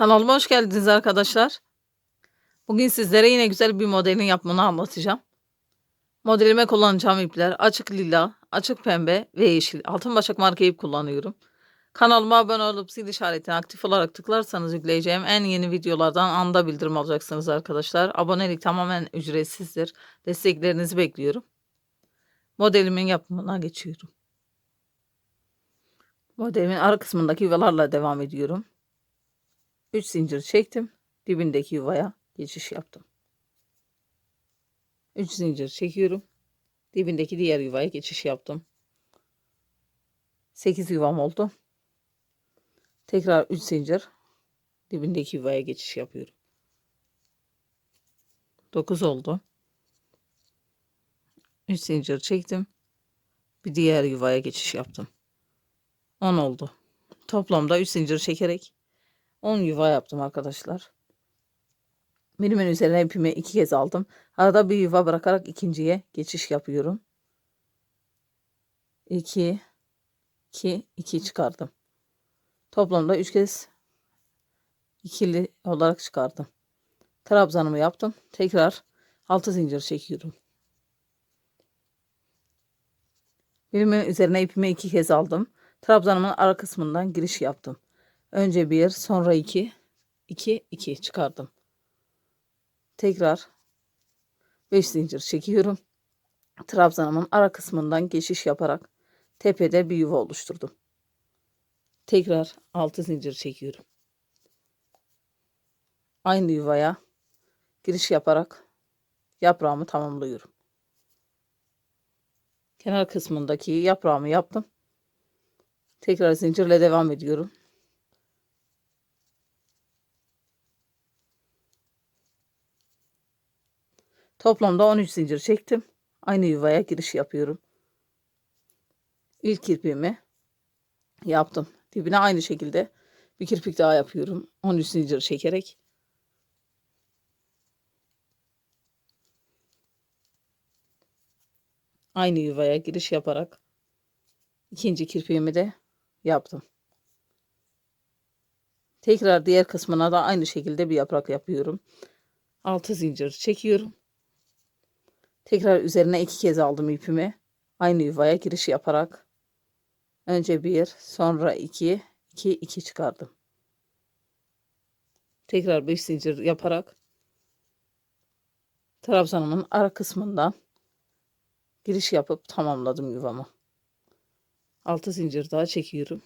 Kanalıma hoş geldiniz arkadaşlar. Bugün sizlere yine güzel bir modelin yapımını anlatacağım. Modelime kullanacağım ipler açık lila, açık pembe ve yeşil. Altın başak marka ip kullanıyorum. Kanalıma abone olup zil işaretini aktif olarak tıklarsanız yükleyeceğim en yeni videolardan anda bildirim alacaksınız arkadaşlar. Abonelik tamamen ücretsizdir. Desteklerinizi bekliyorum. Modelimin yapımına geçiyorum. Modelimin ara kısmındaki yuvalarla devam ediyorum. 3 zincir çektim. Dibindeki yuvaya geçiş yaptım. 3 zincir çekiyorum. Dibindeki diğer yuvaya geçiş yaptım. 8 yuvam oldu. Tekrar 3 zincir dibindeki yuvaya geçiş yapıyorum. 9 oldu. 3 zincir çektim. Bir diğer yuvaya geçiş yaptım. 10 oldu. Toplamda 3 zincir çekerek 10 yuva yaptım arkadaşlar. Birimin üzerine ipimi iki kez aldım. Arada bir yuva bırakarak ikinciye geçiş yapıyorum. 2 2 2 çıkardım. Toplamda 3 kez ikili olarak çıkardım. Trabzanımı yaptım. Tekrar 6 zincir çekiyorum. Birimin üzerine ipimi iki kez aldım. Trabzanımın ara kısmından giriş yaptım. Önce bir, sonra iki, iki, iki çıkardım. Tekrar 5 zincir çekiyorum. Trabzanımın ara kısmından geçiş yaparak tepede bir yuva oluşturdum. Tekrar 6 zincir çekiyorum. Aynı yuvaya giriş yaparak yaprağımı tamamlıyorum. Kenar kısmındaki yaprağımı yaptım. Tekrar zincirle devam ediyorum. Toplamda 13 zincir çektim. Aynı yuvaya giriş yapıyorum. İlk kirpiğimi yaptım. Dibine aynı şekilde bir kirpik daha yapıyorum. 13 zincir çekerek. Aynı yuvaya giriş yaparak ikinci kirpiğimi de yaptım. Tekrar diğer kısmına da aynı şekilde bir yaprak yapıyorum. 6 zincir çekiyorum. Tekrar üzerine iki kez aldım ipimi. Aynı yuvaya giriş yaparak önce bir, sonra iki, iki, iki çıkardım. Tekrar beş zincir yaparak trabzanımın ara kısmından giriş yapıp tamamladım yuvamı. Altı zincir daha çekiyorum.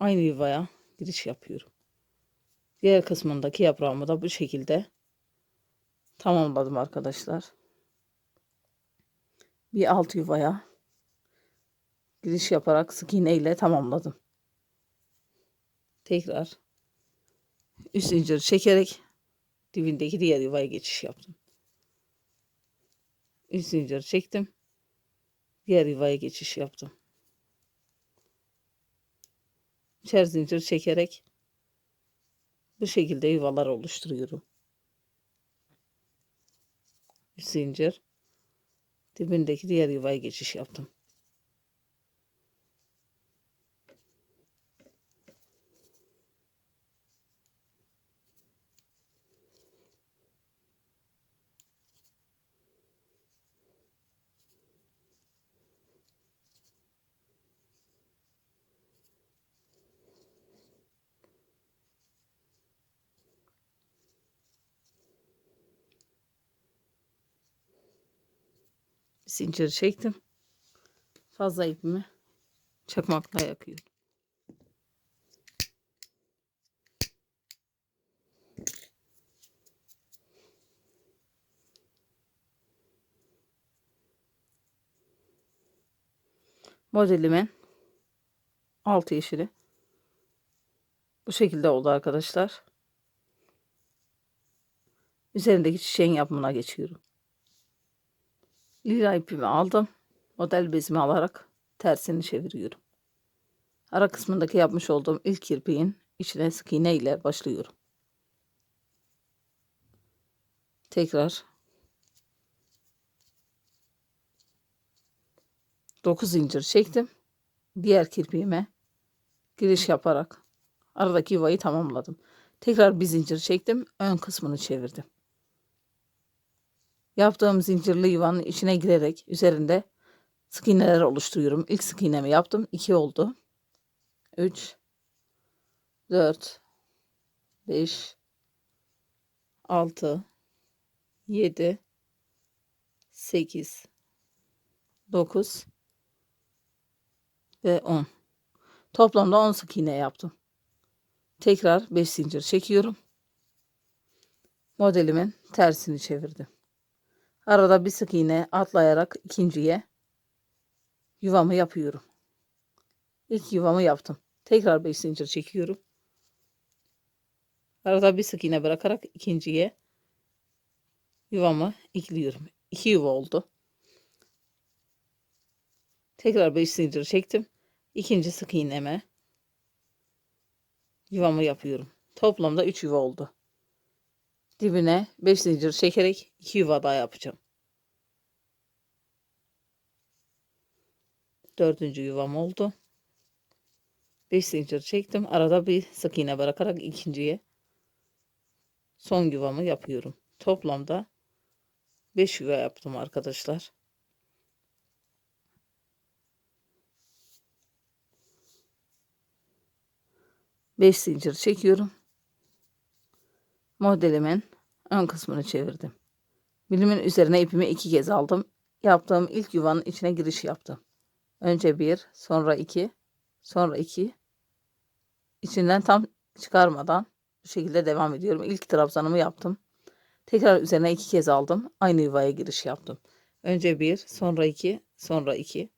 Aynı yuvaya giriş yapıyorum. Diğer kısmındaki yaprağımı da bu şekilde tamamladım arkadaşlar. Bir alt yuvaya giriş yaparak sık iğne ile tamamladım. Tekrar üst zincir çekerek dibindeki diğer yuvaya geçiş yaptım. Üst zincir çektim. Diğer yuvaya geçiş yaptım. Üçer zincir çekerek bu şekilde yuvalar oluşturuyorum. Zincir dibindeki diğer yuvaya geçiş yaptım. Zincir çektim. Fazla ipimi çakmakla yakıyorum. Modelimin altı yeşili bu şekilde oldu arkadaşlar. Üzerindeki çiçeğin yapımına geçiyorum. Lila ipimi aldım. Model bezimi alarak tersini çeviriyorum. Ara kısmındaki yapmış olduğum ilk kirpiğin içine sık iğne ile başlıyorum. Tekrar 9 zincir çektim. Diğer kirpiğime giriş yaparak Aradaki yuvayı tamamladım. Tekrar bir zincir çektim. Ön kısmını çevirdim. Yaptığım zincirli yuvanın içine girerek üzerinde sık iğneler oluşturuyorum. İlk sık iğnemi yaptım. 2 oldu. 3 4 5 6 7 8 9 ve 10. Toplamda 10 sık iğne yaptım. Tekrar 5 zincir çekiyorum. Modelimin tersini çevirdim. Arada bir sık iğne atlayarak ikinciye yuvamı yapıyorum. İlk yuvamı yaptım. Tekrar 5 zincir çekiyorum. Arada bir sık iğne bırakarak ikinciye yuvamı ekliyorum. 2 yuva oldu. Tekrar 5 zincir çektim. İkinci sık iğneme yuvamı yapıyorum. Toplamda 3 yuva oldu. Dibine 5 zincir çekerek 2 yuva daha yapacağım. Dördüncü yuvam oldu. 5 zincir çektim. Arada bir sık iğne bırakarak ikinciye son yuvamı yapıyorum. Toplamda 5 yuva yaptım arkadaşlar. Beş zincir çekiyorum. Modelimin ön kısmını çevirdim. Bilimin üzerine ipimi iki kez aldım. Yaptığım ilk yuvanın içine giriş yaptım. Önce bir, sonra iki, sonra iki. İçinden tam çıkarmadan bu şekilde devam ediyorum. İlk trabzanımı yaptım. Tekrar üzerine iki kez aldım. Aynı yuvaya giriş yaptım. Önce bir, sonra iki, sonra iki.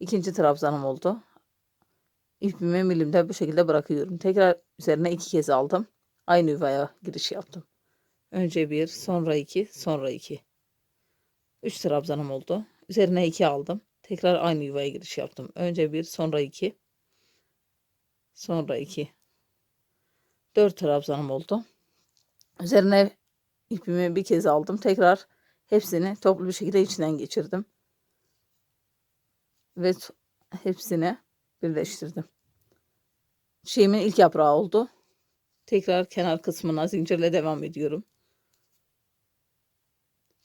İkinci trabzanım oldu. İpimi milimde bu şekilde bırakıyorum. Tekrar üzerine iki kez aldım. Aynı yuvaya giriş yaptım. Önce bir, sonra iki, sonra iki. Üç trabzanım oldu. Üzerine iki aldım. Tekrar aynı yuvaya giriş yaptım. Önce bir, sonra iki, sonra iki. Dört trabzanım oldu. Üzerine ipimi bir kez aldım. Tekrar hepsini toplu bir şekilde içinden geçirdim. Ve hepsini birleştirdim. Şeyimin ilk yaprağı oldu. Tekrar kenar kısmına zincirle devam ediyorum.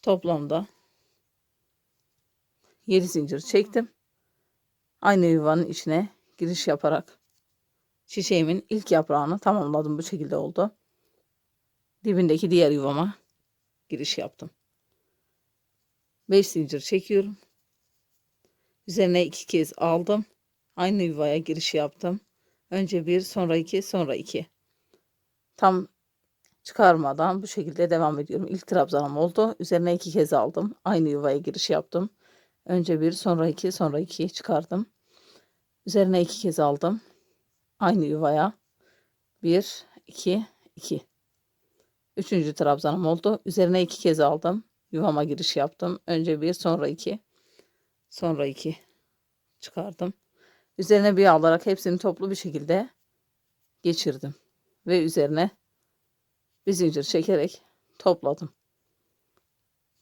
Toplamda 7 zincir çektim. Aynı yuvanın içine giriş yaparak çiçeğimin ilk yaprağını tamamladım. Bu şekilde oldu. Dibindeki diğer yuvama giriş yaptım. 5 zincir çekiyorum. Üzerine iki kez aldım. Aynı yuvaya giriş yaptım. Önce bir, sonra iki, sonra iki. Tam çıkarmadan bu şekilde devam ediyorum. İlk trabzanım oldu. Üzerine iki kez aldım. Aynı yuvaya giriş yaptım. Önce bir, sonra iki, sonra iki çıkardım. Üzerine iki kez aldım. Aynı yuvaya. Bir, iki, iki. Üçüncü trabzanım oldu. Üzerine iki kez aldım. Yuvama giriş yaptım. Önce bir, sonra iki, sonra iki çıkardım. Üzerine bir alarak hepsini toplu bir şekilde geçirdim. Ve üzerine bir zincir çekerek topladım.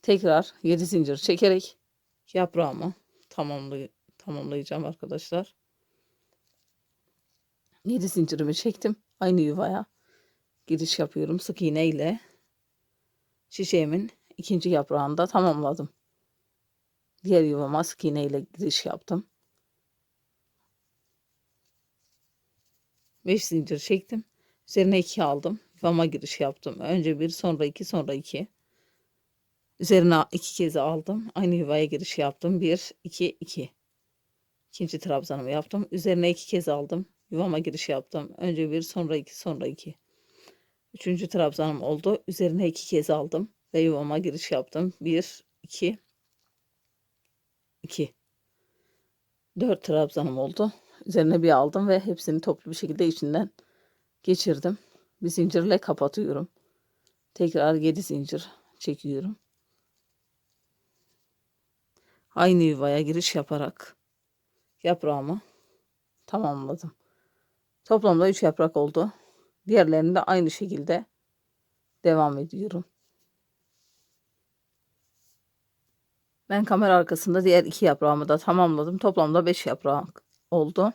Tekrar 7 zincir çekerek yaprağımı tamamlay tamamlayacağım arkadaşlar. 7 zincirimi çektim. Aynı yuvaya giriş yapıyorum sık iğne ile. Çiçeğimin ikinci yaprağını da tamamladım. Diğer yuvama sık iğne ile giriş yaptım. 5 zincir çektim. Üzerine 2 aldım. Yuvama giriş yaptım. Önce bir sonra 2 sonra 2. Üzerine 2 kez aldım. Aynı yuvaya giriş yaptım. 1 2 2. İkinci trabzanımı yaptım. Üzerine 2 kez aldım. Yuvama giriş yaptım. Önce bir sonra 2 sonra 2. Üçüncü trabzanım oldu. Üzerine 2 kez aldım ve yuvama giriş yaptım. 1 2 2 4 trabzanım oldu. Üzerine bir aldım ve hepsini toplu bir şekilde içinden geçirdim. Bir zincirle kapatıyorum. Tekrar 7 zincir çekiyorum. Aynı yuvaya giriş yaparak yaprağımı tamamladım. Toplamda 3 yaprak oldu. Diğerlerini de aynı şekilde devam ediyorum. Ben kamera arkasında diğer iki yaprağımı da tamamladım. Toplamda 5 yaprak oldu.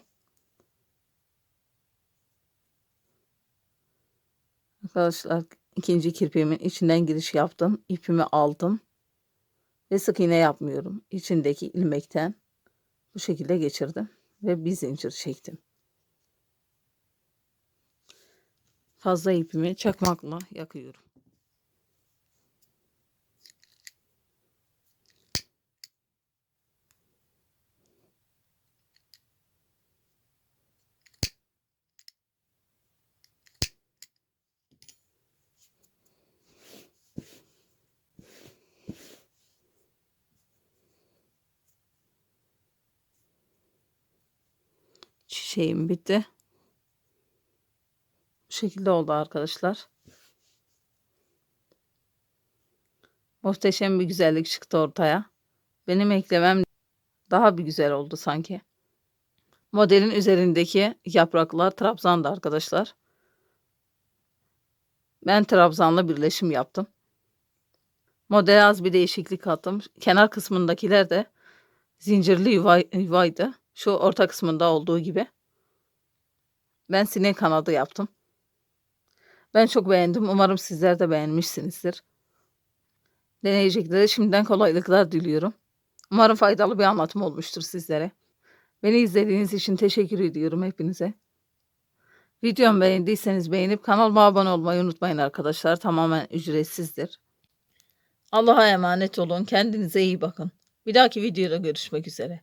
Arkadaşlar ikinci kirpiğimin içinden giriş yaptım. İpimi aldım. Ve sık iğne yapmıyorum. İçindeki ilmekten bu şekilde geçirdim. Ve bir zincir çektim. Fazla ipimi çakmakla yakıyorum. Çiçeğim bitti. Bu şekilde oldu arkadaşlar. Muhteşem bir güzellik çıktı ortaya. Benim eklemem daha bir güzel oldu sanki. Modelin üzerindeki yapraklar trabzandı arkadaşlar. Ben trabzanla birleşim yaptım. Modele az bir değişiklik kattım. Kenar kısmındakiler de zincirli yuva, yuvaydı. Şu orta kısmında olduğu gibi. Ben sinek kanadı yaptım. Ben çok beğendim. Umarım sizler de beğenmişsinizdir. Deneyeceklere şimdiden kolaylıklar diliyorum. Umarım faydalı bir anlatım olmuştur sizlere. Beni izlediğiniz için teşekkür ediyorum hepinize. Videomu beğendiyseniz beğenip kanalıma abone olmayı unutmayın arkadaşlar. Tamamen ücretsizdir. Allah'a emanet olun. Kendinize iyi bakın. Bir dahaki videoda görüşmek üzere.